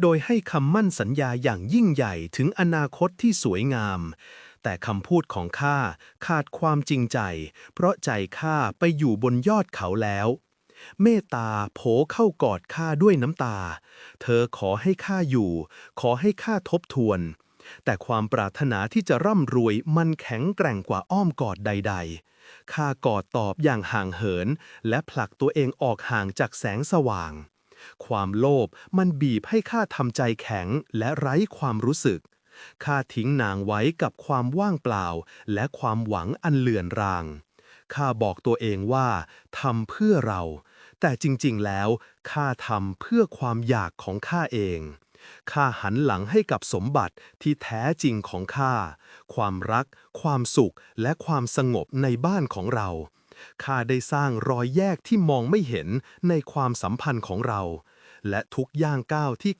โดยให้คำมั่นสัญญาอย่างยิ่งใหญ่ถึงอนาคตที่สวยงาม แต่คำพูดของข้าขาดความจริงใจ เพราะใจข้าไปอยู่บนยอดเขาแล้ว เมตตาโผเข้ากอดข้าด้วยน้ำตา เธอขอให้ข้าอยู่ ขอให้ข้าทบทวน แต่ความปรารถนาที่จะร่ำรวยมันแข็งแกร่งกว่าอ้อมกอดใด ๆข้ากอดตอบอย่างห่างเหิน และผลักตัวเองออกห่างจากแสงสว่าง ความโลภมันบีบให้ข้าทำใจแข็งและไร้ความรู้สึก ข้าทิ้งนางไว้กับความว่างเปล่า และความหวังอันเลือนราง ข้าบอกตัวเองว่าทำเพื่อเรา แต่จริงๆ แล้วข้าทำเพื่อความอยากของข้าเอง ข้าหันหลังให้กับสมบัติที่แท้จริงของข้า ความรัก ความสุข และความสงบในบ้านของเรา ข้าได้สร้างรอยแยกที่มองไม่เห็นในความสัมพันธ์ของเรา และทุกย่างก้าวที่